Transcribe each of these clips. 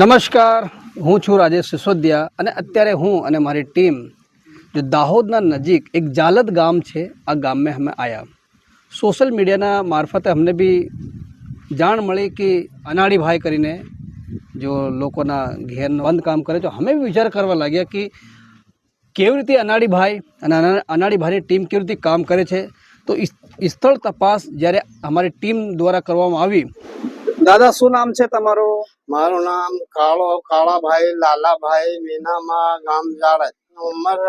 નમસ્કાર. હું છું રાજેશ સિસોદિયા અને અત્યારે હું અને મારી ટીમ જો દાહોદના નજીક એક જાલદ ગામ છે, આ ગામમાં અમે આવ્યા સોશિયલ મીડિયાના મારફતે અમને બી જાણ મળી કે અનાળીભાઈ કરીને જો લોકોના ઘેરનું બંધ કામ કરે છે અમે બી વિચાર કરવા લાગ્યા કે કેવી રીતે અનાળીભાઈ અને અનાળીભાઈની ટીમ કેવી રીતે કામ કરે છે. તો સ્થળ તપાસ જ્યારે અમારી ટીમ દ્વારા કરવામાં આવી. દાદા, શું નામ છે તમારું? મારું નામ કાળો કાળાભાઈ લાલાભાઈ મીનામાં ગામ જાડજ. ઉંમર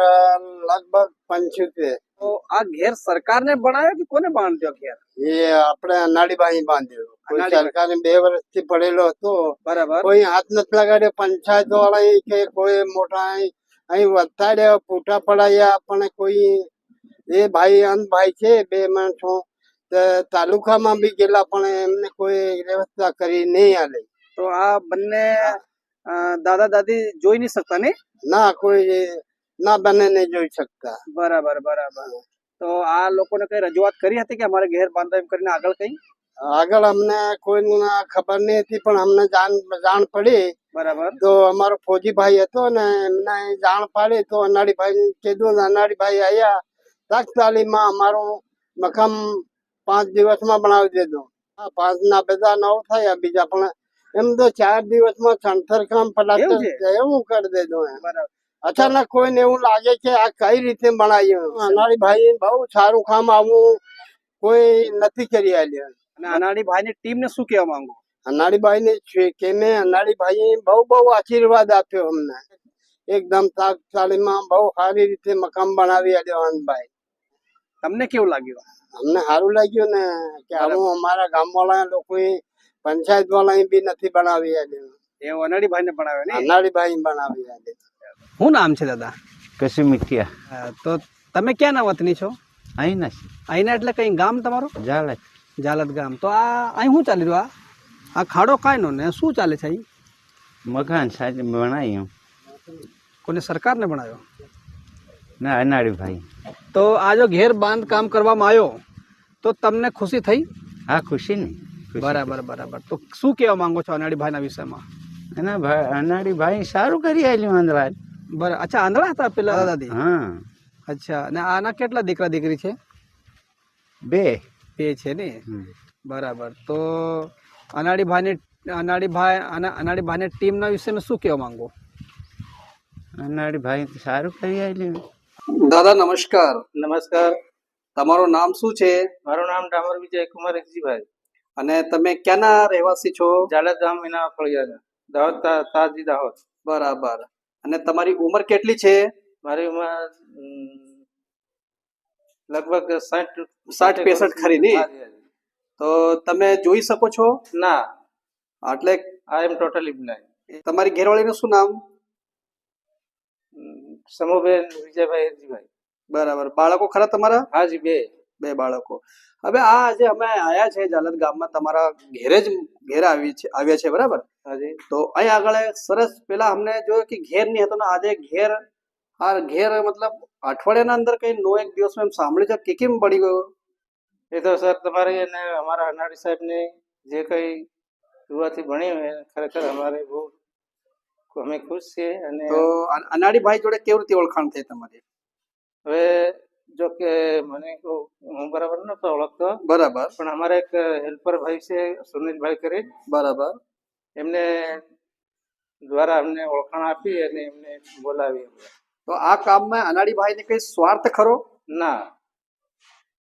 લગભગ પંચોતેર. તો આ ઘેર સરકારને બનાવ્યો કે કોને બાંધ્યો ઘેર? એ આપણે અનાડીભાઈ બાંધ્યો. કોઈ. સરકારે બે વર્ષથી પડેલો હતો. બરાબર. કોઈ હાથ નથી લગાડ્યો. પંચાયત વાળા કે કોઈ મોટા અહીં વતાડ્યા પૂઠા પડાયા. પણ કોઈ એ ભાઈ અંત ભાઈ છે બે માણસો. તાલુકામાં બી ગયેલા પણ એમને કોઈ વ્યવસ્થા કરી નહીં આલે. તો આ બંને દાદા દાદી જોઈ નહીં શકતા ને ના કોઈ ના બંને નહીં જોઈ શકતા. બરાબર બરાબર. તો આ લોકોને કઈ રજૂઆત કરી હતી કે અમારે ઘેર બાંધો એમ કરીને આગળ કઈ? આગળ અમને કોઈ ખબર નહીં હતી પણ અમને જાણ જાણ પડી. બરાબર. તો અમારો ફોજીભાઈ હતો ને એમને જાણ પાડી તો અનાડીભાઈ કીધું અનાડીભાઈ આવ્યા તાત્કાલિકમાં અમારું મકામ પાંચ દિવસમાં બનાવી દીધું. પાંચ ના બધા નવ થયા બીજા પણ એમ તો ચાર દિવસમાં સંથર કામ એવું એવું કરી દેજો અચાનક કોઈને એવું લાગે કે આ કઈ રીતે બનાવ્યું અનાડીભાઈ બહુ સારું કામ આવું કોઈ નથી કરી આલ્યું અને અનાડીભાઈ ની ટીમ ને શું કહેવા માંગુ? અનાડીભાઈ ને છે કે મેં અનાડીભાઈ બહુ બહુ આશીર્વાદ આપ્યો અમને. એકદમ તાકતાલીમાં બહુ સારી રીતે મકાન બનાવી આલ્યો અનભાઈ. તમને કેવું લાગ્યું? અમને સારું લાગ્યું ને કે આવું અમારા ગામ વાળા લોકોએ પંચાયત વાળા બી નથી બનાવી આલ્યું એ અનાડીભાઈ ને? બનાવે ને અનાડીભાઈ બનાવી આલ્યું શું નામ છે દાદા? કશું મીઠિયા તો તમે ક્યાંના વતની છો? અહીં ને અહીંના એટલે કઈ ગામ તમારું? જાલત જાલત ગામ. તો આ અહીં શું ચાલી રહ્યું? આ આ ખાડો કાંઈ નો? ને શું ચાલે છે અહીં? મકાન સાચે બનાવ્યું. કોને સરકારને બનાવ્યો? ના અનાળી ભાઈ. તો આ જો ઘેર બાંધ કામ કરવામાં આવ્યો તો તમને ખુશી થઈ? હા ખુશી ને. ખુશી. બરાબર બરાબર. તો શું કહેવા માંગો છો અનાડીભાઈના વિષયમાં? એના ભાઈ અનાળી ભાઈ સારું કરી આવેલું અંદરાજ બરાબર અચ્છા આંધળા હતા પેલા? દાદી. હા. અચ્છા અને આના કેટલા દીકરા દીકરી છે? બે. બે છે ને? બરાબર. તો અનાડીભાઈની અનાડીભાઈ અને અનાડીભાઈની ટીમના વિષયમાં શું કહેવા માંગો? અનાળી ભાઈ તો સારું કરી આવેલું દાદા નમસ્કાર. નમસ્કાર. તમારું નામ શું છે? મારું નામ ડામર વિજય કુમાર એક્સીભાઈ અને તમે ક્યાંના રહેવાસી છો? ગામ એના ફળિયા દાહોદ તાજી દાહોદ. બરાબર. અને તમારી ઉંમર કેટલી છે? મારી ઉંમર લગભગ સાઠ સાઠ પેસઠ ખરી ને. તો તમે જોઈ શકો છો? ના. એટલે આઈ એમ ટોટલી બ્લાઇન્ડ તમારી ઘેરવાળીનું શું નામ? સમૂહબેન વિજયભાઈ એરજીભાઈ બરાબર. બાળકો ખરા તમારા? હાજી બે. બે બાળકો. હવે આ આજે અમે આયા છે જાલદ ગામમાં. તમારા ઘેરે જ ઘેર આવી છે આવ્યા છે બરાબર? હાજી. તો અહીં આગળ સરસ પેલા અમને જોયું કે ઘેર નહીં હતો ને આજે ઘેર આ ઘેર મતલબ અઠવાડિયાના અંદર કઈ નો એક દિવસ એમ સાંભળ્યું છે કે કેમ પડી ગયો? એ તો સર તમારે અને અમારા અનાડી સાહેબને જે કંઈ ભણ્યું એ ખરેખર અમારે બહુ અમે ખુશ છીએ અને તો ભાઈ અનાડીભાઈ જોડે કેવી રીતે ઓળખાણ થઈ તમારી? હવે જો કે મને હું બરાબર નતો ઓળખતો. બરાબર. પણ અમારા એક હેલ્પર ભાઈ છે સુનિલભાઈ કરી. બરાબર. એમને દ્વારા અમને ઓળખાણ આપી અને એમને બોલાવી તો આ કામમાં અનાડીભાઈને કઈ સ્વાર્થ ખરો? ના.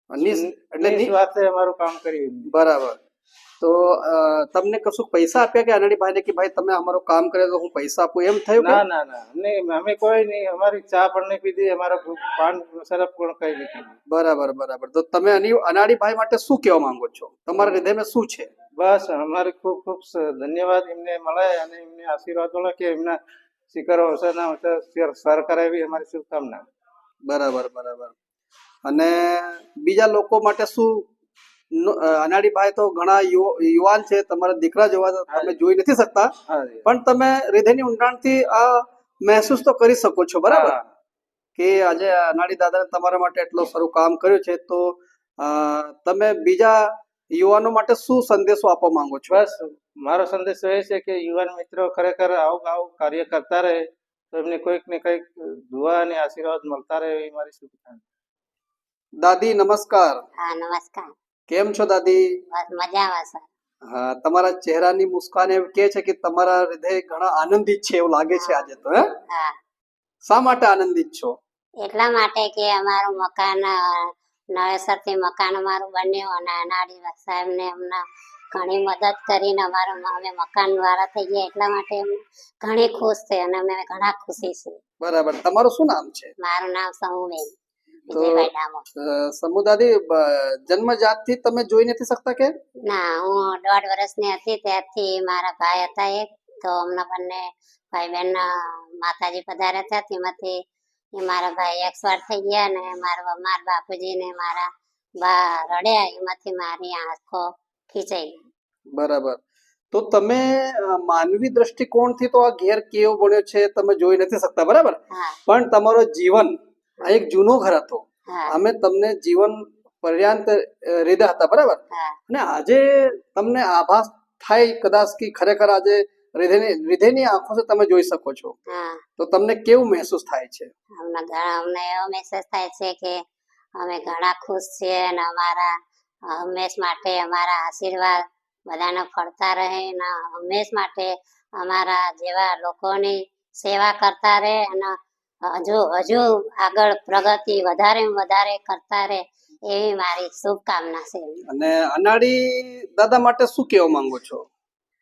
એટલે નિસ્વાર્થે અમારું કામ કર્યું બરાબર. તો તમને કશું પૈસા આપ્યા કે અનાડીભાઈને કે ભાઈ તમે અમારું કામ કરે તો હું પૈસા આપું? એમ થયું ના ના ના. અમને અમે કોઈ નહીં. અમારી ચા પણ નહીં પીધી અમારા પાન સરફ પણ કઈ નહીં બરાબર બરાબર. તો તમે અની- અનાડીભાઈ માટે શું કહેવા માંગો છો? તમારા હૃદયમાં શું છે? બસ અમારે ખૂબ ખૂબ ધન્યવાદ એમને મળે અને એમને આશીર્વાદ મળે કે એમના શિખર અવસરના અવસર સર કરે એવી અમારી શુભકામના. બરાબર બરાબર. અને બીજા લોકો માટે શું નો- અનાડીભાઈ તો ઘણા યુવાન છે તમારા દીકરા જોવા તમે જોઈ નથી શકતા. પણ તમે હૃદયની ઊંડાણથી આ મહેસૂસ તો કરી શકો છો બરાબર? કે આજે અનાડી દાદાને તમારા માટે એટલું સારું કામ કર્યું છે તો તમે બીજા યુવાનો માટે શું સંદેશો આપવા માંગો છો? બસ મારો સંદેશો એ છે કે યુવાન મિત્રો ખરેખર આવું આવું કાર્ય કરતા રહે તો એમને કોઈક ને કંઈક દુઆ અને આશીર્વાદ મળતા રહે એ મારી શુભકામના. દાદી નમસ્કાર. હા નમસ્કાર. કેમ છો દાદી? બસ મજામાં સર. હા તમારા ચહેરાની મુસ્કાન એમ કે છે કે તમારા હૃદય ઘણા આનંદિત છે એવું લાગે છે આજે તો હે? હા. શા માટે આનંદિત છો? એટલા માટે કે અમારું મકાન નવેસરથી મકાન અમારું બન્યું અને અનાળી સાહેબને અમને ઘણી મદદ કરીને અમારું અમે મકાન વાળા થઈ ગયા. એટલા માટે ઘણી ખુશ છે અને અમે ઘણા ખુશી છીએ. બરાબર. તમારું શું નામ છે? મારું નામ સમૂહબેન તો- સમુદાદી જન્મજાતથી તમે જોઈ નથી શકતા કે? ના હું દોઢ વર્ષની હતી ત્યારથી મારા ભાઈ હતા એક તો અમને બંને ભાઈ બહેન માતાજી પધાર્યા હતા તેમાંથી એ મારા ભાઈ એક્સપાયર થઈ ગયા ને મારા મારા બાપુજી ને મારા બા રડ્યા એમાંથી મારી આંખો ખીચાઈ બરાબર. તો તમે માનવી દ્રષ્ટિકોણથી તો આ ઘેર કેવો બન્યો છે તમે જોઈ નથી શકતા બરાબર? હા. પણ તમારો જીવન આ એક જૂનો ઘર હતો. અમે તમને જીવન પર્યાંત રીધા હતા બરાબર? અને આજે તમને આભાસ થાય કદાચ કે ખરેખર આજે હૃદયની આંખો તમે જોઈ શકો છો. તો તમને કેવું મહેસૂસ થાય છે? અમને એવો મહેસૂસ થાય છે કે અમે ઘણા ખુશ છીએ અને અમારા હંમેશ માટે અમારા આશીર્વાદ બધાને ફળતા રહે અને હંમેશ માટે અમારા જેવા લોકોની સેવા કરતા રહે અને હજુ હજુ આગળ પ્રગતિ વધારે વધારે કરતા રહે એવી મારી શુભકામના છે. અને અનાડી દાદા માટે શું કહેવા માંગો છો?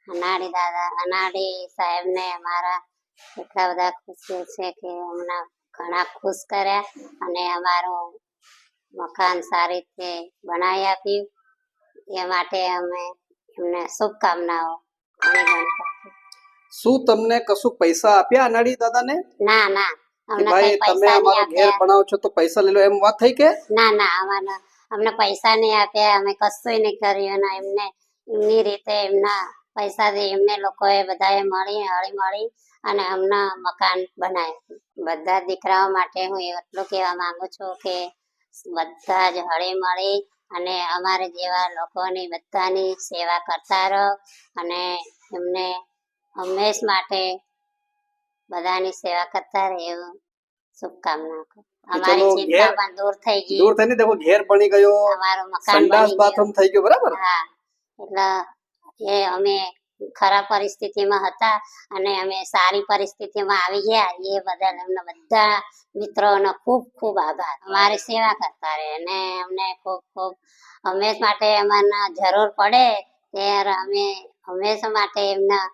અનાડી દાદા અનાડી સાહેબને અમારા એટલા બધા ખુશી છે કે અમને ઘણા ખુશ કર્યા અને અમારું મકાન સારી રીતે બનાવી આપ્યું. એ માટે અમે એમને શુભકામનાઓ ઘણી ઘણી શું તમને કશું પૈસા આપ્યા અનાડી દાદાને? ના ના. ભાઈ તમે નહીં ઘેર બનાવો છો તો પૈસા લઈ લો એમ વાત થઈ કે? ના ના અમારા અમને પૈસા નહીં આપ્યા અમે કશું નહીં કર્યું. અને એમને એમની રીતે એમના પૈસાથી એમને લોકોએ બધાએ મળી હળી મળી અને અમને મકાન બનાવ્યું. બધા દીકરાઓ માટે હું એટલું કહેવા માંગુ છું કે બધા જ હળી મળી અને અમારે જેવા લોકોની બધાની સેવા કરતા રહો અને એમને હંમેશ માટે બધાની સેવા કરતા રહે એવું શુભકામના અમારી ચિંતા પણ દૂર થઈ ગઈ. દૂર થઈને દેખો ઘેર બની ગયો અમારું મકાન સંડાસ બાથરૂમ થઈ ગયો બરાબર? હા એટલે એ અમે ખરાબ પરિસ્થિતિમાં હતા અને અમે સારી પરિસ્થિતિમાં આવી ગયા. એ બદલ અમને બધા મિત્રોનો ખૂબ ખૂબ આભાર. અમારી સેવા કરતા રહે અને અમને ખૂબ ખૂબ હંમેશ માટે અમને જરૂર પડે ત્યારે અમે હંમેશા માટે એમના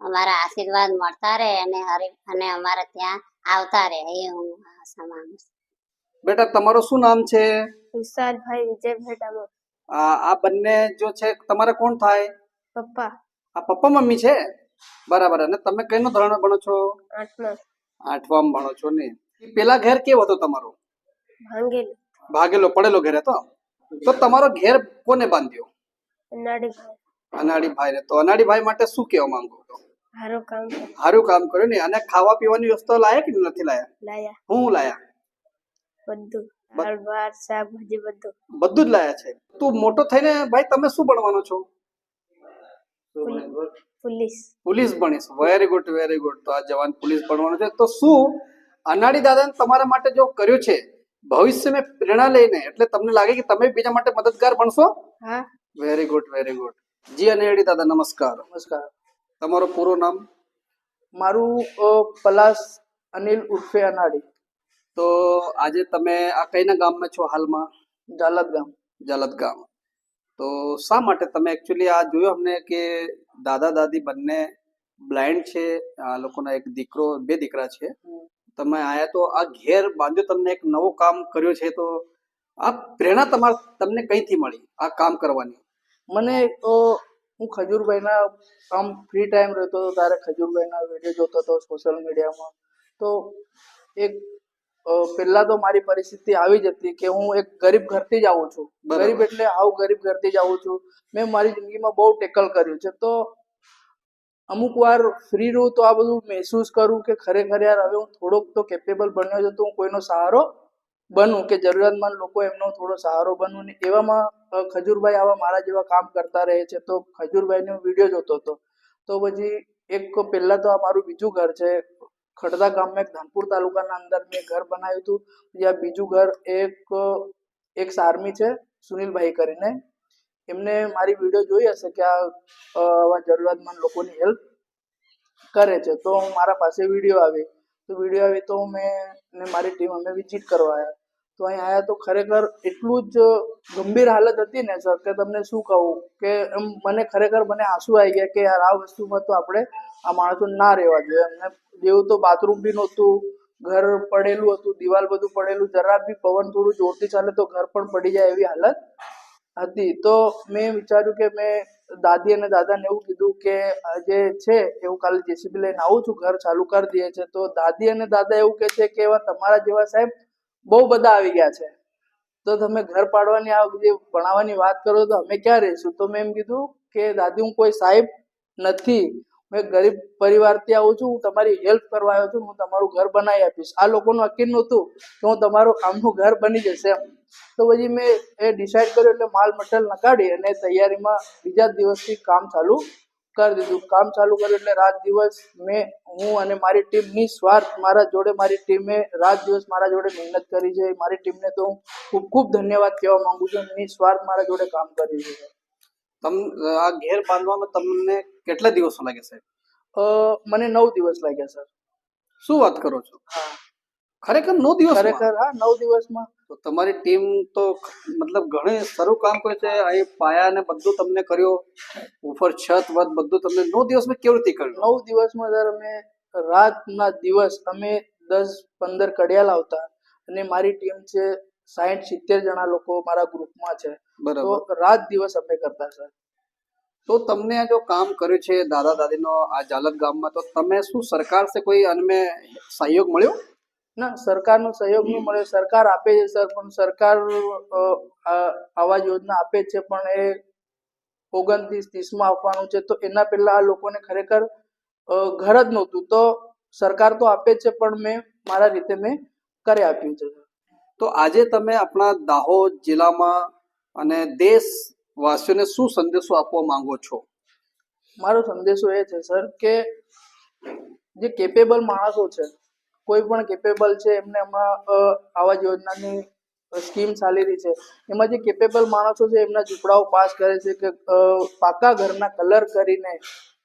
અમારા આશીર્વાદ મળતા રહે અને હરિ અને અમારે ત્યાં આવતા રહે એ હું આશા માંગુ છું. બેટા તમારું શું નામ છે? વિશાલભાઈ વિજયભાઈ ડામોર આ આ બંને જો છે તમારે કોણ થાય? પપ્પા. આ પપ્પા મમ્મી છે? બરાબર અને તમે કઈનું ધોરણ ભણો છો? આઠમા. આઠવામાં ભણો છો ને. પેલા ઘેર કેવો હતો તમારો? ભાંગેલો. ભાગેલો પડેલો ઘેર હતો? તો તમારો ઘેર કોને બાંધ્યો? અનાડીભાઈ. અનાડી ભાઈ તો અનાડી ભાઈ માટે શું કહેવા માંગો હારું કામ સારું કામ કર્યું ને. અને ખાવા પીવાની વસ્તુ લાયા કે નથી લાયા? લાયા. હું લાયા? બધું. દાળ શાકભાજી બધું. બધું જ લાયા છે. તું મોટો થઈને ભાઈ તમે શું ભણવાનો છો? પોલીસ. પોલીસ ભણીશ. વેરી ગુડ વેરી ગુડ તો આ જવાન પોલીસ બનવાનો છે. તો શું? અનાડી દાદાને તમારા માટે જો કર્યું છે ભવિષ્યમાં પ્રેરણા લઈને એટલે તમને લાગે કે તમે બીજા માટે મદદગાર બનશો હા. વેરી ગુડ વેરી ગુડ જી અનાડી દાદા નમસ્કાર. નમસ્કાર. તમારું પૂરું નામ? મારું પલાસ અનિલ ઉર્ફે અનાડી. તો આજે તમે આ કઈના ગામમાં છો હાલમાં? જાલત ગામ. જાલત ગામ. તો શા માટે તમે એકચ્યુઅલી આ જોયું અમને કે દાદા દાદી બંને બ્લાઇન્ડ છે આ લોકોના એક દીકરો બે દીકરા છે? તમે આયા તો આ ઘેર બાંધ્યો તમને એક નવો કામ કર્યો છે તો આ પ્રેરણા તમાર તમને કઈથી મળી આ કામ કરવાની? મને હું ખજૂરભાઈના આમ ફ્રી ટાઈમ રહેતો હતો ત્યારે ખજૂરભાઈના વીડિયો જોતો હતો સોશિયલ મીડિયામાં તો એક પહેલાં તો મારી પરિસ્થિતિ આવી જ હતી કે હું એક ગરીબ ઘરથી જ આવું છું. ગરીબ એટલે આવું ગરીબ ઘરથી જ આવું છું. મેં મારી જિંદગીમાં બહુ ટેકલ કર્યું છે. તો અમુક વાર ફ્રી રહું તો આ બધું મહેસૂસ કરું કે ખરેખર યાર હવે હું થોડોક તો કેપેબલ બન્યો છું તો હું કોઈનો સહારો બનું કે જરૂરિયાતમંદ લોકો એમનો થોડો સહારો બનું ને એવામાં ખજૂરભાઈ આવા મારા જેવા કામ કરતા રહે છે, તો ખજૂરભાઈનો વીડિયો જોતો હતો. તો પછી એક પહેલાં તો આ મારું બીજું ઘર છે, ખડદા ગામમાં એક ધાનપુર તાલુકાના અંદર મેં ઘર બનાવ્યું હતું. જ્યાં બીજું ઘર એક એક આર્મી છે, સુનિલભાઈ કરીને. એમને મારી વીડિયો જોઈ હશે કે આવા જરૂરિયાતમંદ લોકોની હેલ્પ કરે છે. તો મારા પાસે વીડિયો આવી. તો વીડિયો આવી તો મેં ને મારી ટીમ અમે વિઝિટ કરવા આવ્યા તો અહીં આવ્યા તો ખરેખર એટલું જ ગંભીર હાલત હતી ને, સર, કે તમને શું કહું? કે એમ મને ખરેખર મને આંસુ આવી ગયા કે યાર, આ વસ્તુમાં તો આપણે આ માણસો ના રહેવા જોઈએ. એમને જેવું તો બાથરૂમ બી નહોતું, ઘર પડેલું હતું, દિવાલ બધું પડેલું, જરા બી પવન થોડું જોરથી ચાલે તો ઘર પણ પડી જાય એવી હાલત હતી. તો મેં વિચાર્યું કે મેં દાદી અને દાદાને એવું કીધું કે જે છે, એવું કાલે જેસીબી લઈને આવું છું, ઘર ચાલુ કરી દઈએ છે. તો દાદી અને દાદા એવું કહે છે કે એવા તમારા જેવા સાહેબ બહુ બધા આવી ગયા છે. તો તમે ઘર પાડવાની આ જે ભણાવવાની વાત કરો તો અમે ક્યાં રહીશું? તો મેં એમ કીધું કે દાદી, હું કોઈ સાહેબ નથી. હું ગરીબ પરિવારથી આવું છું, હું તમારી હેલ્પ કરવા આવ્યો છું, હું તમારું ઘર બનાવી આપીશ. આ લોકોનું અકીન નહોતું કે હું તમારું આમનું ઘર બની જશે એમ. તો પછી મેં એ ડિસાઈડ કર્યું એટલે માલ મટલ નકાળી અને તૈયારીમાં બીજા દિવસથી કામ ચાલુ કરી દીધું. કામ ચાલુ કર્યું એટલે રાત દિવસ મેં હું અને મારી ટીમ નિસ્વાર્થ મારા જોડે મારી ટીમે રાત દિવસ મારા જોડે મહેનત કરી છે. મારી ટીમને તો હું ખૂબ ખૂબ ધન્યવાદ કહેવા માંગુ છું. નિસ્વાર્થ મારા જોડે કામ કરી છે. તમ આ ઘેર બાંધવામાં તમને કેટલા દિવસો લાગે સાહેબ મને નવ દિવસ લાગ્યા સર. શું વાત કરો છો? હા. ખરેખર નવ દિવસ ખરેખર હા નવ દિવસમાં. તો તમારી ટીમ તો મતલબ ઘણી સારું કામ કરે છે અહીં પાયા ને બધું તમને કર્યો ઉપર છત વત બધું તમને નવ દિવસમાં કેવી રીતે કર્યું? નવ દિવસમાં સર અમે રાતના દિવસ અમે દસ પંદર કડિયા લાવતા અને મારી ટીમ છે સાહીઠ સિત્તેર જણા લોકો મારા ગ્રુપમાં છે. તો રાત દિવસ અમે કરતા સર. તો તમને આ જો કામ કર્યું છે દાદા દાદીનો આ જાલત ગામમાં તો તમે શું સરકાર સે કોઈ અનમે સહયોગ મળ્યો? ના સરકારનો સહયોગ નહીં મળે સરકાર આપે છે સર પણ સરકાર આવા યોજના આપે છે પણ એ ઓગણત્રીસ ત્રીસમાં આપવાનું છે તો એના પહેલાં આ લોકોને ખરેખર ઘર જ નહોતું. તો સરકાર તો આપે છે પણ મેં મારા રીતે મેં કરી આપ્યું છે. તો આજે તમે આપણા દાહોદ જિલ્લામાં અને દેશવાસીઓને શું સંદેશો આપવા માંગો છો? મારો સંદેશો એ છે સર કે જે કેપેબલ માણસો છે કોઈ પણ કેપેબલ છે, એમને હમણાં આવા યોજનાની સ્કીમ ચાલી રહી છે. એમાં જે કેપેબલ માણસો છે, એમના ઝૂંપડાઓ પાસ કરે છે કે પાકા ઘરના કલર કરીને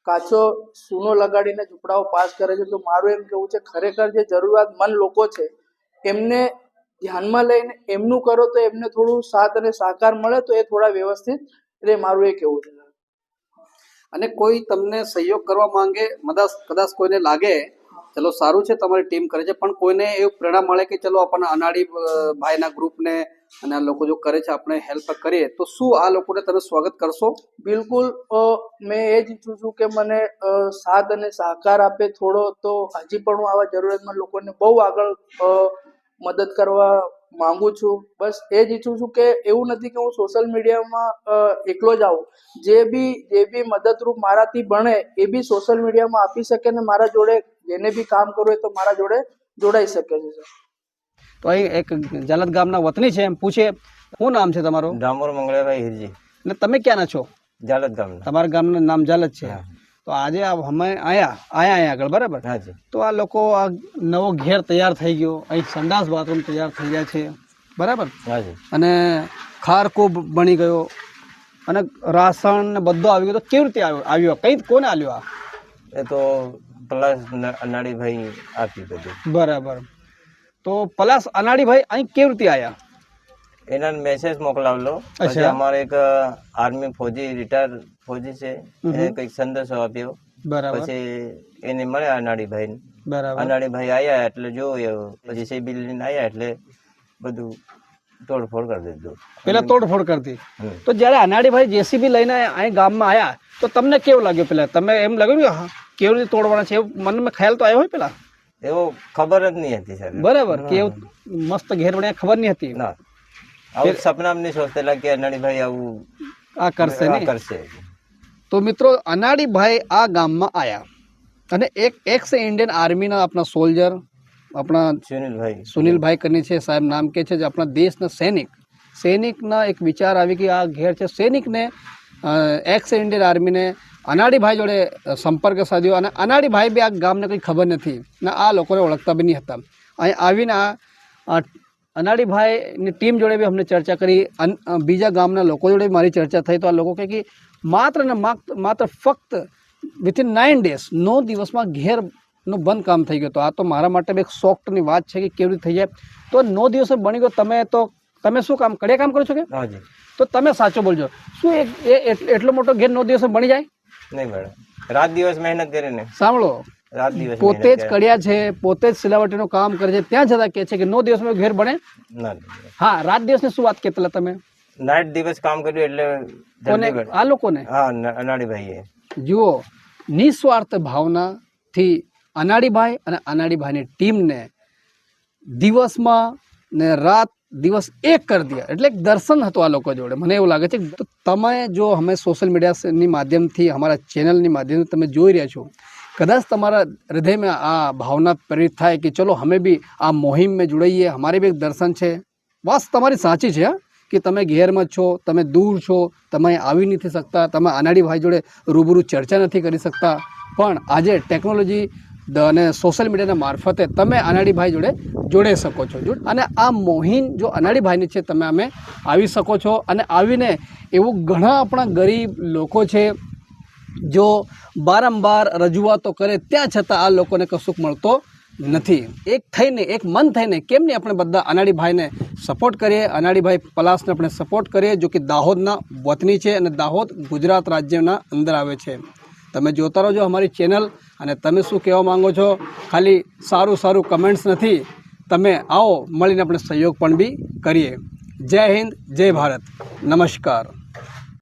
કાચો સૂનો લગાડીને ઝૂંપડાઓ પાસ કરે છે. તો મારું એમ કેવું છે, ખરેખર જે જરૂરિયાતમંદ લોકો છે, એમને ધ્યાનમાં લઈને એમનું કરો તો એમને થોડું સાથ અને સહકાર મળે, તો એ થોડા વ્યવસ્થિત એટલે મારું એ કેવું છે. અને કોઈ તમને સહયોગ કરવા માંગે, કદાચ કોઈને લાગે ચલો, સારું છે, તમારી ટીમ કરે છે, પણ કોઈને એવું પ્રેરણા મળે કે ચલો, આપણને અનાડી ભાઈના ગ્રુપને અને આ લોકો જો કરે છે, આપણે હેલ્પ કરીએ, તો શું આ લોકોને તમે સ્વાગત કરશો? બિલકુલ મેં એ જ ઈચ્છું છું કે મને સાથ અને સહકાર આપે થોડો, તો હજી પણ હું આવા જરૂરિયાતમંદ લોકોને બહુ આગળ મદદ કરવા માંગુ છું. બસ એ જ ઈચ્છું છું કે એવું નથી કે હું સોશિયલ મીડિયામાં એકલો જ આવું. જે બી જે બી મદદરૂપ મારાથી બને એ બી સોશિયલ મીડિયામાં આપી શકે ને મારા જોડે જેને બી કામ કરવું હોય તો મારા જોડે જોડાઈ શકે છે સર તો અહીં એક જાલત ગામના વતની છે એમ પૂછે શું નામ છે તમારું? ડામોર મંગળાભાઈ હિરજી. ને તમે ક્યાંના છો? જાલત ગામના. તમારા ગામનું નામ જાલત છે. તો આજે આ અમે આયા આયા અહીંયા આગળ બરાબર? હાજી તો આ લોકો આ નવો ઘેર તૈયાર થઈ ગયો. અહીં સંડાસ બાથરૂમ તૈયાર થઈ ગયા છે બરાબર? હાજી અને ખારકૂબ બની ગયો. અને રાસણ ને બધો આવી ગયો. તો કેવી રીતે આવ્યો? આવ્યો? કઈ કોને આવ્યો આ? એ તો પ્લસ અનાડીભાઈ આપી બધું બરાબર. તો પ્લસ અનાળીભાઈ અહીં કેવી રીતે આવ્યા એના મેસેજ મોકલાવલો. પછી અમારે એક આર્મી ફોજી રિટાયર ફોજી છે. એને કંઈક સંદેશો આપ્યો. બરાબર. પછી એને મળ્યા અનાડીભાઈ બરાબર. અનાડીભાઈ આવ્યા એટલે જોયું. પછી સિબિલ લઈને આવ્યા એટલે બધું તોડફોડ કરી દીધું. પેલા તોડફોડ કરતી. તો જ્યારે અનાડીભાઈ જેસીબી લઈને અહીં ગામમાં આવ્યા તો તમને કેવું લાગ્યું પેલા? તમે એમ લાગ્યું કે કેવી રીતે તોડવાના છે? મનમાં ખ્યાલ તો આવ્યો હોય પેલા? એવો ખબર જ નહીં હતી સાહેબ. બરાબર કે એવું મસ્ત ઘેર બન્યા ખબર નહીં હતી. ના. આવું સપનામાં નહીં સોચતેલા કે અનાડીભાઈ આવું આ કરશે નહીં. ને કરશે. તો મિત્રો અનાડીભાઈ આ ગામમાં આવ્યા અને એક એક્સ ઇન્ડિયન આર્મીના આપણા સોલ્જર આપણા સુનિલભાઈ. સુનિલભાઈ કની છે સાહેબ નામ કે છે જે આપણા દેશના સૈનિક. સૈનિકના એક વિચાર આવી કે આ ઘેર છે. સૈનિકને એક્સ ઇન્ડિયન આર્મીને અનાડીભાઈ જોડે સંપર્ક સાધ્યો અને અનાડીભાઈ બી આ ગામને કંઈ ખબર નથી. ને આ લોકોને ઓળખતા બી નહીં હતા. અહીં આવીને આ અનાડીભાઈની ટીમ જોડે બી અમને ચર્ચા કરી. બીજા ગામના લોકો જોડે મારી ચર્ચા થઈ. તો આ લોકો કહે કે માત્ર ને માત્ર માત્ર ફક્ત વિથિન નાઇન ડેઝ નવ દિવસમાં ઘેરનું બંધ કામ થઈ ગયું. તો આ તો મારા માટે એક સોફ્ટની વાત છે કે કેવી રીતે થઈ જાય. તો નો દિવસે બની ગયો. તમે તો તમે શું કામ કડિયા કામ કરો છો કે? તો તમે સાચો બોલજો. શું એક એટલો મોટો ઘેર નો દિવસે બની જાય? નહીં મેડમ. રાત દિવસ મહેનત કરીને સાંભળો. રાત દિવસ પોતે જ કડિયા છે પોતે જ સિલાવટીનું કામ કરે છે. ત્યાં જતા કે છે કે નો દિવસમાં ઘેર બને? હા રાત દિવસની શું વાત કહેતા તમે? નાઇટ દિવસ કામ કર્યું એટલે આ લોકોને? હા ન- અનાડીભાઈએ. જુઓ નિસ્વાર્થ ભાવનાથી અનાડીભાઈ અને અનાડીભાઈની ટીમને દિવસમાં ને રાત દિવસ એક કરી દે. એટલે એક દર્શન હતું આ લોકો જોડે. મને એવું લાગે છે તો તમે જો અમે સોશિયલ મીડિયાની માધ્યમથી, અમારા ચેનલની માધ્યમથી તમે જોઈ રહ્યા છો, કદાચ તમારા હૃદયમાં આ ભાવના પ્રેરિત થાય કે ચલો અમે બી આ મોહિમ મેં જોડાઈએ, અમારે બી એક દર્શન છે. બસ તમારી સાચી છે કે તમે ઘેરમાં છો, તમે દૂર છો, તમે આવી નથી શકતા, તમે અનાડી ભાઈ જોડે રૂબરૂ ચર્ચા નથી કરી શકતા. પણ આજે ટેકનોલોજી અને સોશિયલ મીડિયાના મારફતે તમે અનાડીભાઈ જોડે જોડાઈ શકો છો અને આ મોહિન જો અનાડીભાઈની છે, તમે અમે આવી શકો છો. અને આવીને એવું ઘણા આપણા ગરીબ લોકો છે, જો બારંબાર રજૂઆતો કરે, ત્યાં છતાં આ લોકોને કશુંક મળતો નથી. એક થઈને, એક મન થઈને કેમ નહીં આપણે બધા અનાડીભાઈને સપોર્ટ કરીએ? અનાડીભાઈ પલાસને આપણે સપોર્ટ કરીએ, જો કે દાહોદના વતની છે અને દાહોદ ગુજરાત રાજ્યના અંદર આવે છે. તમે જોતા રહો અમારી ચેનલ અને તમે શું કહેવા માંગો છો? ખાલી સારું સારું કમેન્ટ્સ નથી. તમે આવો, મળીને આપણે સહયોગ પણ બી કરીએ. જય હિન્દ, જય ભારત. નમસ્કાર.